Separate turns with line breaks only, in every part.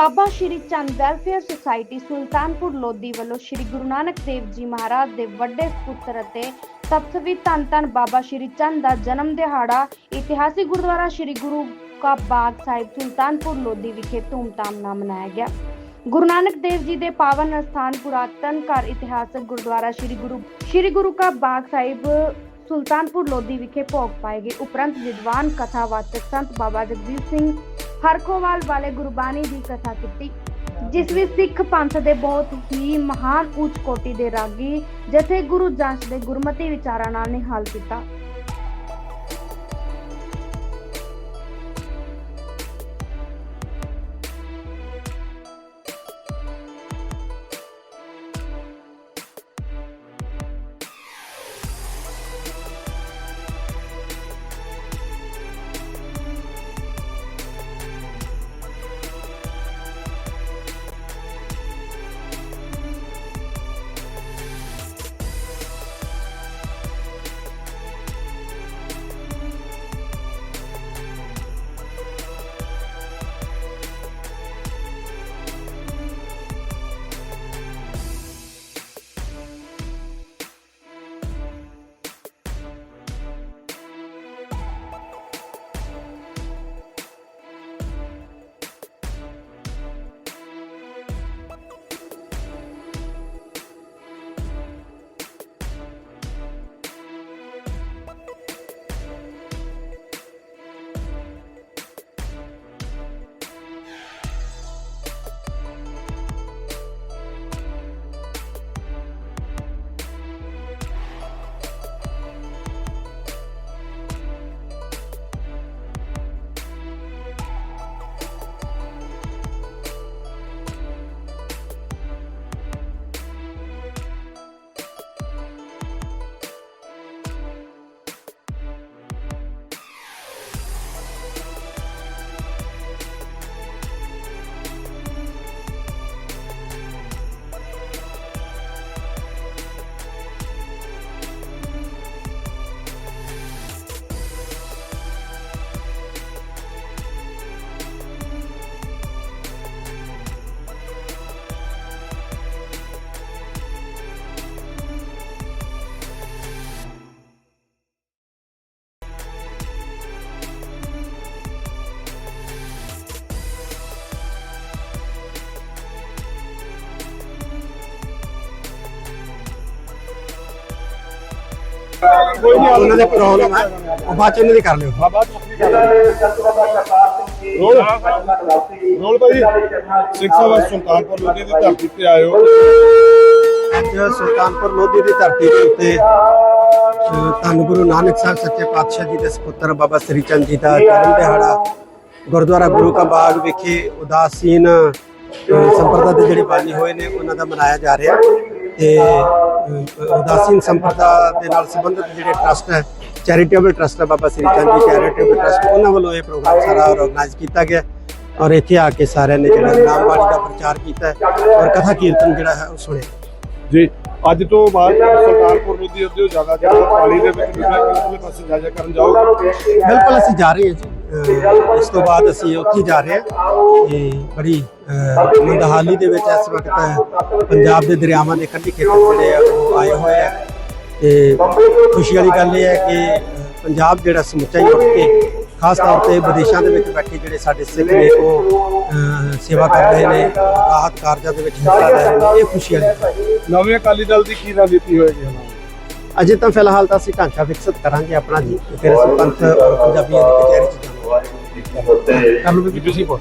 ਬਾਬਾ Shri Chand welfare society Sultanpur Lodhi ਵੱਲੋਂ ਸ਼੍ਰੀ ਗੁਰੂ ਨਾਨਕ ਦੇਵ ਜੀ ਮਹਾਰਾਜ ਦੇ ਵੱਡੇ ਸੁਪੁੱਤਰ ਅਤੇ ਤਪਸਵੀ ਧੰਨ ਧੰਨ ਬਾਬਾ ਸ਼੍ਰੀ ਚੰਦ ਦਾ ਜਨਮ ਦਿਹਾੜਾ ਇਤਿਹਾਸਿਕ ਗੁਰਦੁਆਰਾ ਸ਼੍ਰੀ ਗੁਰੂ ਕਾ ਬਾਗ ਸਾਹਿਬ ਸੁਲਤਾਨਪੁਰ ਲੋਧੀ ਵਿਖੇ ਧੂਮਧਾਮ ਨਾਲ ਮਨਾਇਆ ਗਿਆ। ਗੁਰੂ ਨਾਨਕ ਦੇਵ ਜੀ ਦੇ ਪਾਵਨ ਅਸਥਾਨ ਪੁਰਾਤਨ ਘਰ ਇਤਿਹਾਸਕ ਗੁਰਦੁਆਰਾ ਸ਼੍ਰੀ ਗੁਰੂ ਸ਼੍ਰੀ ਗੁਰੂ ਕਾ ਬਾਗ ਸਾਹਿਬ ਸੁਲਤਾਨਪੁਰ ਲੋਧੀ ਵਿਖੇ ਭੋਗ ਪਾਏ ਗਏ। ਉਪਰੰਤ ਵਿਦਵਾਨ ਕਥਾਵਾਚਕ ਸੰਤ ਬਾਬਾ ਜਗਦੀਪ ਸਿੰਘ ਹਰਖੋਵਾਲ ਵਾਲੇ ਗੁਰਬਾਣੀ ਦੀ ਕਥਾ ਕੀਤੀ, ਜਿਸ ਵਿੱਚ ਸਿੱਖ ਪੰਥ ਦੇ ਬਹੁਤ ਹੀ ਮਹਾਨ ਉੱਚ ਕੋਟੀ ਦੇ ਰਾਗੀ ਜਥੇ ਗੁਰੂ ਜਸ ਦੇ ਗੁਰਮਤਿ ਵਿਚਾਰਾਂ ਨਾਲ ਨਿਹਾਲ ਕੀਤਾ।
ਉਹਨਾਂ ਦੇ ਪ੍ਰੋਬਲਮ ਹੈ ਉਹ ਬਾਅਦ ਚ ਇਹਨਾਂ ਦੀ ਕਰ ਲਿਓ।
ਬਾਬਾ ਰੋਲ। ਰੋਲ ਭਾਈ ਸਿੱਖ ਸਭਾ ਸੁਲਤਾਨਪੁਰ ਲੋਧੀ ਦੀ ਧਰਤੀ ਤੇ ਆਇਓ।
ਅੱਜ ਸੁਲਤਾਨਪੁਰ ਲੋਧੀ ਦੀ ਧਰਤੀ ਦੇ ਉੱਤੇ ਧੰਨ ਗੁਰੂ ਨਾਨਕ ਸਾਹਿਬ ਸੱਚੇ ਪਾਤਸ਼ਾਹ ਜੀ ਦੇ ਸੁਪੁੱਤਰ ਬਾਬਾ ਸ੍ਰੀ ਚੰਦ ਜੀ ਦਾ ਜਨਮ ਦਿਹਾੜਾ ਗੁਰਦੁਆਰਾ ਗੁਰੂ ਕਾ ਬਾਗ ਵਿਖੇ ਉਦਾਸੀਨ ਸੰਪਰਦਾ ਦੇ ਜਿਹੜੇ ਬਾਨੀ ਹੋਏ ਨੇ ਉਹਨਾਂ ਦਾ ਮਨਾਇਆ ਜਾ ਰਿਹਾ। ਤੇ ਉਦਾਸੀਨ ਸੰਪਰਦਾ ਦੇ ਨਾਲ ਸੰਬੰਧਿਤ ਜਿਹੜੇ ਟਰਸਟ ਹੈ ਚੈਰੀਟੇਬਲ ਟਰਸਟ ਹੈ ਬਾਬਾ ਸ੍ਰੀ ਚੰਦ ਜੀ ਚੈਰੀਟੇਬਲ ਟਰਸਟ ਉਹਨਾਂ ਵੱਲੋਂ ਇਹ ਪ੍ਰੋਗਰਾਮ ਸਾਰਾ ਆਰਗੇਨਾਈਜ਼ ਕੀਤਾ ਗਿਆ ਔਰ ਇੱਥੇ ਆ ਕੇ ਸਾਰਿਆਂ ਨੇ ਜਿਹੜਾ ਨਾਮ ਬਾਣੀ ਦਾ ਪ੍ਰਚਾਰ ਕੀਤਾ ਔਰ ਕਥਾ ਕੀਰਤਨ ਜਿਹੜਾ ਹੈ ਉਹ ਸੁਣਿਆ।
ਜੀ ਅੱਜ ਤੋਂ ਬਾਅਦ ਸੁਲਤਾਨਪੁਰ ਲੋਧੀ ਉੱਤੇ ਜ਼ਿਆਦਾ ਜਿਹੜਾ ਪਾਣੀ ਦੇ ਵਿੱਚ ਉਹਦੇ ਪਾਸੇ ਜਾ ਜਾ ਕਰਨ ਜਾਓ।
ਬਿਲਕੁਲ ਅਸੀਂ ਜਾ ਰਹੇ ਹਾਂ ਜੀ। ਇਸ ਤੋਂ ਬਾਅਦ ਅਸੀਂ ਉੱਥੇ ਜਾ ਰਹੇ ਹਾਂ ਤੇ ਬੜੀ ਮੰਦਹਾਲੀ ਦੇ ਵਿੱਚ ਇਸ ਵਕਤ ਪੰਜਾਬ ਦੇ ਦਰਿਆਵਾਂ ਦੇ ਕੰਢੀ ਖੇਤਰ ਜਿਹੜੇ ਆ ਉਹ ਆਏ ਹੋਏ ਆ। ਤੇ ਖੁਸ਼ੀ ਵਾਲੀ ਗੱਲ ਇਹ ਹੈ ਕਿ ਪੰਜਾਬ ਜਿਹੜਾ ਸਮੁੱਚਾ ਹੀ ਉੱਠ ਕੇ ਖਾਸ ਤੌਰ ਤੇ ਵਿਦੇਸ਼ਾਂ ਦੇ ਵਿੱਚ ਬੈਠੇ ਜਿਹੜੇ ਸਾਡੇ ਸਿੱਖ ਨੇ ਉਹ ਸੇਵਾ ਕਰ ਰਹੇ ਨੇ ਰਾਹਤ ਕਾਰਜਾਂ ਦੇ ਵਿੱਚ ਹਿੱਸਾ ਲੈ ਰਹੇ ਨੇ ਇਹ ਖੁਸ਼ੀ ਵਾਲੀ ਗੱਲ
ਨਵੇਂ ਅਕਾਲੀ ਦਲ ਦੀ ਕੀ ਰਣਨੀਤੀ ਹੋਏਗੀ ਹੁਣ?
ਅਜੇ ਤਾਂ ਫਿਲਹਾਲ ਤਾਂ ਅਸੀਂ ਢਾਂਚਾ ਵਿਕਸਿਤ ਕਰਾਂਗੇ ਆਪਣਾ ਜੀ ਫਿਰ ਅਸੀਂ ਪੰਥ ਔਰ ਪੰਜਾਬੀਆਂ ਦੀ ਕਚਹਿਰੀ ਚ ਜਾਵਾਂਗੇ ਕਰ ਲਓ ਵੀ ਤੁਸੀਂ ਬੋਲ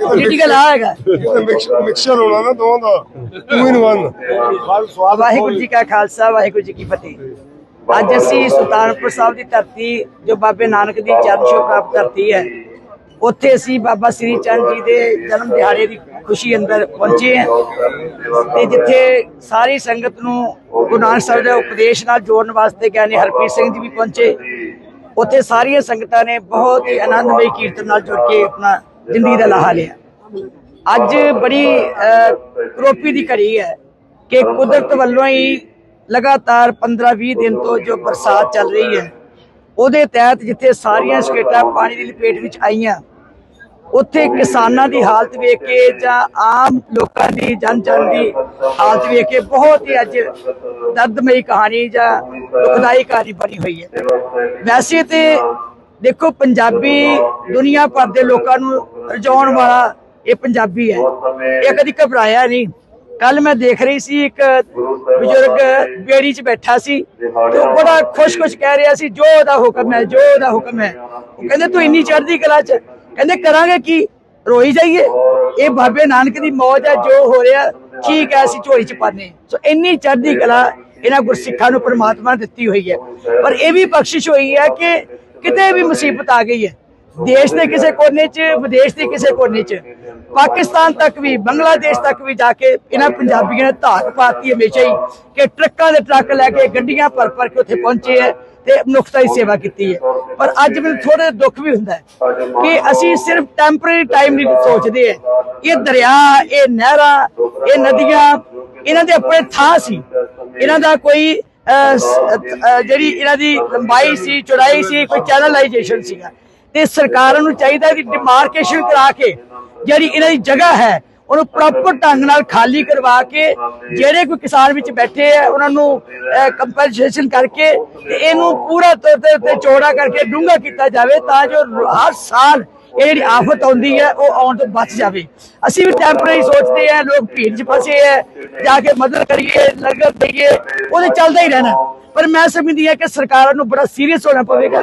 ਪੋਲੀਟੀਕਲ ਆ ਹੈਗਾ।
ਮਿਕਸਚਰ ਹੋਣਾ ਨਾ ਦੋਵਾਂ ਦਾ। ਟੂ ਇਨ ਵਨ ਸਵਾਦ
ਵਾਹਿਗੁਰੂ ਜੀ ਕਾ ਖਾਲਸਾ ਵਾਹਿਗੁਰੂ ਜੀ ਕੀ ਫਤਿਹ। ਅੱਜ ਅਸੀਂ ਸੁਲਤਾਨਪੁਰ ਸਾਹਿਬ ਦੀ ਧਰਤੀ ਜੋ ਬਾਬੇ ਨਾਨਕ ਦੀ ਚਰਨ ਛੋਹ ਪ੍ਰਾਪਤ ਧਰਤੀ ਹੈ ਉੱਥੇ ਅਸੀਂ ਬਾਬਾ ਸ੍ਰੀ ਚੰਦ ਜੀ ਦੇ ਜਨਮ ਦਿਹਾੜੇ ਦੀ ਖੁਸ਼ੀ ਅੰਦਰ ਪਹੁੰਚੇ ਹਾਂ। ਤੇ ਜਿੱਥੇ ਸਾਰੀ ਸੰਗਤ ਨੂੰ ਗੁਰੂ ਨਾਨਕ ਸਾਹਿਬ ਦੇ ਉਪਦੇਸ਼ ਨਾਲ ਜੋੜਨ ਵਾਸਤੇ ਗਿਆਨੀ ਹਰਪ੍ਰੀਤ ਸਿੰਘ ਜੀ ਵੀ ਪਹੁੰਚੇ। ਉੱਥੇ ਸਾਰੀਆਂ ਸੰਗਤਾਂ ਨੇ ਬਹੁਤ ਹੀ ਆਨੰਦਮਈ ਕੀਰਤਨ ਨਾਲ ਜੁੜ ਕੇ ਆਪਣਾ ਜ਼ਿੰਦਗੀ ਦਾ ਲਾਹਾ ਲਿਆ। ਅੱਜ ਬੜੀ ਕਰੋਪੀ ਦੀ ਘੜੀ ਹੈ ਕਿ ਕੁਦਰਤ ਵੱਲੋਂ ਹੀ ਲਗਾਤਾਰ 15-20 ਦਿਨ ਤੋਂ ਜੋ ਬਰਸਾਤ ਚੱਲ ਰਹੀ ਹੈ ਉਹਦੇ ਤਹਿਤ ਜਿੱਥੇ ਸਾਰੀਆਂ ਸਟੇਟਾਂ ਪਾਣੀ ਦੀ ਲਪੇਟ ਵਿੱਚ ਆਈਆਂ, ਉੱਥੇ ਕਿਸਾਨਾਂ ਦੀ ਹਾਲਤ ਵੇਖ ਕੇ ਜਾਂ ਆਮ ਲੋਕਾਂ ਦੀ ਜਨ ਜਨ ਦੀ ਹਾਲਤ ਵੇਖ ਕੇ ਬਹੁਤ ਹੀ ਅੱਜ ਦਰਦਮਈ ਕਹਾਣੀ ਜਾਂ ਦੁਖਦਾਈ ਕਹਾਣੀ ਬਣੀ ਹੋਈ ਹੈ। ਵੈਸੇ ਤੇ ਦੇਖੋ, ਪੰਜਾਬੀ ਦੁਨੀਆ ਭਰ ਦੇ ਲੋਕਾਂ ਨੂੰ ਰਜਾਉਣ ਵਾਲਾ ਇਹ ਪੰਜਾਬੀ ਹੈ। ਇਹ ਕਦੀ ਘਬਰਾਇਆ ਨਹੀਂ। ਕੱਲ ਮੈਂ ਦੇਖ ਰਹੀ ਸੀ ਇੱਕ ਬਜ਼ੁਰਗ ਬੇੜੀ 'ਚ ਬੈਠਾ ਸੀ। ਤੇ ਬੜਾ ਖੁਸ਼-ਖੁਸ਼ ਕਹਿ ਰਿਹਾ ਸੀ, ਜੋ ਉਹਦਾ ਹੁਕਮ ਹੈ, ਜੋ ਉਹਦਾ ਹੁਕਮ ਹੈ। ਉਹ ਕਹਿੰਦੇ, ਤੂੰ ਇੰਨੀ ਚੜ੍ਹਦੀ ਕਲਾ 'ਚ। ਕਹਿੰਦੇ, ਕਰਾਂਗੇ ਕੀ? ਰੋਈ ਜਾਈਏ? ਇਹ ਬਾਬੇ ਨਾਨਕ ਦੀ ਮੌਜ ਹੈ, ਜੋ ਹੋ ਰਿਹਾ, ਠੀਕ ਹੈ, ਅਸੀਂ ਝੋਲੀ 'ਚ ਪਾਣੇ ਸੋ ਇੰਨੀ ਚੜ੍ਹਦੀ ਕਲਾ ਇਹਨਾਂ ਗੁਰਸਿੱਖਾਂ ਨੂੰ ਪ੍ਰਮਾਤਮਾ ਨੇ ਦਿੱਤੀ ਹੋਈ ਹੈ। ਪਰ ਇਹ ਵੀ ਬਖਸ਼ਿਸ਼ ਹੋਈ ਹੈ ਕਿ ਕਿਤੇ ਵੀ ਮੁਸੀਬਤ ਆ ਗਈ ਹੈ। ਦੇਸ਼ ਦੇ ਕਿਸੇ ਕੋਨੇ 'ਚ, ਵਿਦੇਸ਼ ਦੇ ਕਿਸੇ ਕੋਨੇ 'ਚ। ਪਾਕਿਸਤਾਨ ਤੱਕ ਵੀ, ਬੰਗਲਾਦੇਸ਼ ਤੱਕ ਵੀ ਜਾ ਕੇ ਇਹਨਾਂ ਪੰਜਾਬੀਆਂ ਨੇ ਧਾਰ ਪਾਤੀ ਹਮੇਸ਼ਾ ਹੀ ਕਿ ਟਰੱਕਾਂ ਦੇ ਟਰੱਕ ਲੈ ਕੇ ਗੱਡੀਆਂ ਭਰ ਭਰ ਕੇ ਉੱਥੇ ਪਹੁੰਚੇ ਹੈ ਤੇ ਮਨੁੱਖਤਾ ਦੀ ਸੇਵਾ ਕੀਤੀ ਹੈ। ਪਰ ਅੱਜ ਮੈਨੂੰ ਥੋੜਾ ਦੁੱਖ ਵੀ ਹੁੰਦਾ ਕਿ ਅਸੀਂ ਸਿਰਫ ਟੈਂਪਰੇਰੀ ਟਾਈਮ ਨਹੀਂ ਸੋਚਦੇ ਹੈ। ਇਹ ਦਰਿਆ, ਇਹ ਨਹਿਰਾਂ, ਇਹ ਨਦੀਆਂ, ਇਹਨਾਂ ਦੇ ਆਪਣੇ ਥਾਂ ਸੀ। ਇਹਨਾਂ ਦਾ ਕੋਈ ਜਿਹੜੀ ਇਹਨਾਂ ਦੀ ਲੰਬਾਈ ਸੀ, ਚੌੜਾਈ ਸੀ, ਕੋਈ ਚੈਨਲਾਈਜੇਸ਼ਨ ਸੀਗਾ। ਤੇ ਸਰਕਾਰਾਂ ਨੂੰ ਚਾਹੀਦਾ ਕਿ ਡਿਮਾਰਕੇਸ਼ਨ ਕਰਾ ਕੇ ਜਿਹੜੀ ਇਹਨਾਂ ਦੀ ਜਗ੍ਹਾ ਹੈ, ਉਹਨੂੰ ਪ੍ਰੋਪਰ ਢੰਗ ਨਾਲ ਖਾਲੀ ਕਰਵਾ ਕੇ ਜਿਹੜੇ ਕੋਈ ਕਿਸਾਨ ਵਿੱਚ ਬੈਠੇ ਆ, ਉਹਨਾਂ ਨੂੰ ਕੰਪਨਸੇਸ਼ਨ ਕਰਕੇ ਤੇ ਇਹਨੂੰ ਪੂਰਾ ਤੌਰ ਤੇ ਚੌੜਾ ਕਰਕੇ ਡੂੰਘਾ ਕੀਤਾ ਜਾਵੇ ਤਾਂ ਜੋ ਹਰ ਸਾਲ ਇਹ ਜਿਹੜੀ ਆਫਤ ਆਉਂਦੀ ਹੈ, ਉਹ ਆਉਣ ਤੋਂ ਬਚ ਜਾਵੇ। ਅਸੀਂ ਵੀ ਟੈਂਪਰੇਰੀ ਸੋਚਦੇ ਆ, ਲੋਕ ਭੀੜ 'ਚ ਫਸੇ ਆ, ਜਾ ਕੇ ਮਦਦ ਕਰੀਏ ਲੰਗਰ ਦਈਏ ਉਹਦੇ ਚੱਲਦਾ ਹੀ ਰਹਿਣਾ। ਪਰ ਮੈਂ ਸਮਝਦੀ ਹਾਂ ਕਿ ਸਰਕਾਰਾਂ ਨੂੰ ਬੜਾ ਸੀਰੀਅਸ ਹੋਣਾ ਪਵੇਗਾ।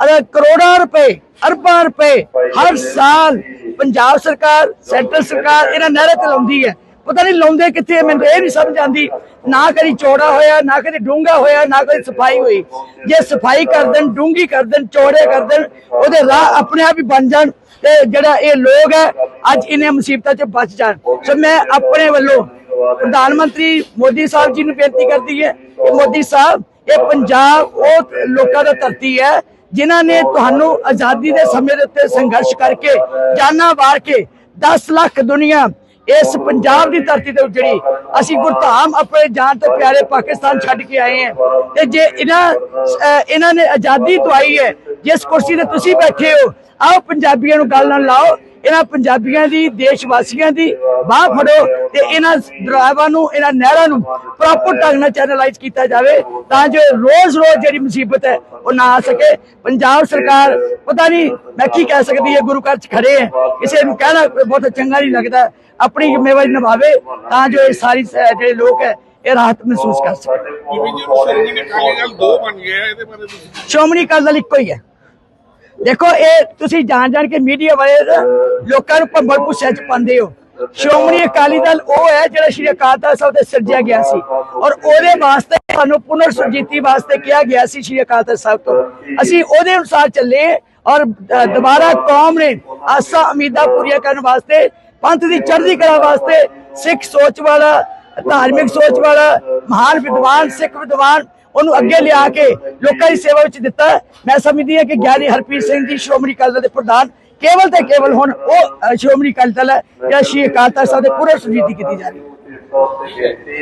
ਅਗਰ ਕਰੋੜਾਂ ਰੁਪਏ, ਅਰਬਾਂ ਰੁਪਏ ਹਰ ਸਾਲ ਪੰਜਾਬ ਸਰਕਾਰ, ਸੈਂਟਰ ਸਰਕਾਰ ਇਹਨਾਂ ਨਹਿਰਾਂ ਤੇ ਲਾਉਂਦੀ ਹੈ। ਪਤਾ ਨਹੀਂ ਲਾਉਂਦੇ ਕਿੱਥੇ ਮੈਨੂੰ ਇਹ ਨਹੀਂ ਸਮਝ ਆਉਂਦੀ। ਨਾ ਕਦੀ ਚੌੜਾ ਹੋਇਆ, ਨਾ ਕਦੀ ਡੂੰਘਾ ਹੋਇਆ, ਨਾ ਕਦੀ ਸਫ਼ਾਈ ਹੋਈ। ਜੇ ਸਫ਼ਾਈ ਕਰ ਦੇਣ, ਡੂੰਘੀ ਕਰ ਦੇਣ, ਚੌੜੇ ਕਰ ਦੇਣ, ਉਹਦੇ ਰਾਹ ਆਪਣੇ ਆਪ ਹੀ ਬਣ ਜਾਣ ਤੇ ਜਿਹੜਾ ਇਹ ਲੋਕ ਹੈ, ਅੱਜ ਇਹਨੇ ਮੁਸੀਬਤਾਂ 'ਚ ਬਚ ਜਾਣ। ਸੋ ਮੈਂ ਆਪਣੇ ਵੱਲੋਂ ਪ੍ਰਧਾਨ ਮੰਤਰੀ ਮੋਦੀ ਸਾਹਿਬ ਜੀ ਨੂੰ ਬੇਨਤੀ ਕਰਦੀ ਹੈ ਕਿ ਮੋਦੀ ਸਾਹਿਬ, ਇਹ ਪੰਜਾਬ ਉਹ ਲੋਕਾਂ ਦਾ ਧਰਤੀ ਹੈ ਜਿਨ੍ਹਾਂ ਨੇ ਤੁਹਾਨੂੰ ਆਜ਼ਾਦੀ ਦੇ ਸਮੇਂ ਦੇ ਉੱਤੇ ਸੰਘਰਸ਼ ਕਰਕੇ ਜਾਨਾਂ ਵਾਰ ਕੇ 10 ਲੱਖ ਦੁਨੀਆ ਇਸ ਪੰਜਾਬ ਦੀ ਧਰਤੀ ਤੇ ਉਜੜੀ। ਅਸੀਂ ਗੁਰਧਾਮ ਆਪਣੇ ਜਾਨ ਤੋਂ ਪਿਆਰੇ ਪਾਕਿਸਤਾਨ ਛੱਡ ਕੇ ਆਏ ਹਾਂ। ਤੇ ਜੇ ਇਹਨਾਂ ਇਹਨਾਂ ਨੇ ਆਜ਼ਾਦੀ ਦਵਾਈ ਹੈ ਜਿਸ ਕੁਰਸੀ ਤੇ ਤੁਸੀਂ ਬੈਠੇ ਹੋ ਆਓ ਪੰਜਾਬੀਆਂ ਨੂੰ ਗੱਲ ਨਾਲ ਲਾਓ। ਇਹਨਾਂ ਪੰਜਾਬੀਆਂ ਦੀ ਦੇਸ਼ ਵਾਸੀਆਂ ਦੀ ਬਾਹ ਫੜੋ ਤੇ ਇਹਨਾਂ ਦਰਿਆਵਾਂ ਨੂੰ ਇਹਨਾਂ ਨਹਿਰਾਂ ਨੂੰ ਪ੍ਰੋਪਰ ਢੰਗ ਨਾਲ ਚੈਨਲਾਈਜ਼ ਕੀਤਾ ਜਾਵੇ ਤਾਂ ਜੋ ਰੋਜ਼-ਰੋਜ਼ ਜਿਹੜੀ ਮੁਸੀਬਤ ਹੈ ਉਹ ਨਾ ਆ ਸਕੇ। ਪੰਜਾਬ ਸਰਕਾਰ ਪਤਾ ਨਹੀਂ ਮੈਂ ਕੀ ਕਹਿ ਸਕਦੀ ਹੈ ਗੁਰੂ ਘਰ 'ਚ ਖੜੇ ਹੈ। ਕਿਸੇ ਨੂੰ ਕਹਿਣਾ ਬਹੁਤ ਚੰਗਾ ਨਹੀਂ ਲੱਗਦਾ। ਆਪਣੀ ਜ਼ਿੰਮੇਵਾਰੀ ਨਿਭਾਵੇ ਤਾਂ ਜੋ ਇਹ ਸਾਰੀ ਜਿਹੜੇ ਲੋਕ ਹੈ ਇਹ ਰਾਹਤ ਮਹਿਸੂਸ ਕਰ ਸਕਣ।
ਸ਼੍ਰੋਮਣੀ ਅਕਾਲੀ ਦਲ
ਇੱਕੋ ਹੀ ਹੈ। ਦੇਖੋ, ਇਹ ਤੁਸੀਂ ਜਾਣ ਜਾਣ ਕੇ ਮੀਡੀਆ ਵਾਲੇ ਲੋਕਾਂ ਨੂੰ ਭੰਬਲ ਭੁੱਸਿਆ ਚ ਪਾਉਂਦੇ ਹੋ। ਸ਼੍ਰੋਮਣੀ ਅਕਾਲੀ ਦਲ ਉਹ ਹੈ ਜਿਹੜਾ ਸ਼੍ਰੀ ਅਕਾਲ ਤਖਤ ਸਾਹਿਬ ਤੇ ਸਿਰਜਿਆ ਗਿਆ ਸੀ। ਔਰ ਉਹਦੇ ਵਾਸਤੇ ਸਾਨੂੰ ਪੁਨਰ ਸੁਰਜੀਤੀ ਵਾਸਤੇ ਕਿਹਾ ਗਿਆ ਸੀ ਸ਼੍ਰੀ ਅਕਾਲ ਤਖਤ ਸਾਹਿਬ ਤੋਂ। ਅਸੀਂ ਉਹਦੇ ਅਨੁਸਾਰ ਚੱਲੇ ਔਰ ਦੁਬਾਰਾ ਕੌਮ ਨੇ ਆਸਾਂ ਉਮੀਦਾਂ ਪੂਰੀਆਂ ਕਰਨ ਵਾਸਤੇ, ਪੰਥ ਦੀ ਚੜ੍ਹਦੀ ਕਲਾ ਵਾਸਤੇ ਸਿੱਖ ਸੋਚ ਵਾਲਾ, ਧਾਰਮਿਕ ਸੋਚ ਵਾਲਾ, ਮਹਾਨ ਵਿਦਵਾਨ, ਸਿੱਖ ਵਿਦਵਾਨ ਉਹਨੂੰ ਅੱਗੇ ਲਿਆ ਕੇ ਲੋਕਾਂ ਦੀ ਸੇਵਾ ਵਿੱਚ ਦਿੱਤਾ। ਮੈਂ ਸਮਝਦੀ ਹਾਂ ਕਿ ਗਿਆਨੀ ਹਰਪ੍ਰੀਤ ਸਿੰਘ ਜੀ, ਸ਼੍ਰੋਮਣੀ ਅਕਾਲੀ ਦਲ ਦੇ ਪ੍ਰਧਾਨ, ਕੇਵਲ ਤੇ ਕੇਵਲ ਹੁਣ ਉਹ ਸ਼੍ਰੋਮਣੀ ਅਕਾਲੀ ਦਲ ਹੈ, ਜਾਂ ਸ਼੍ਰੀ ਅਕਾਲ ਤਖਤ ਸਾਹਿਬ ਦੇ ਪੂਰੇ ਸੁਜੀਤੀ ਕੀਤੀ ਜਾ ਰਹੀ ਹੈ।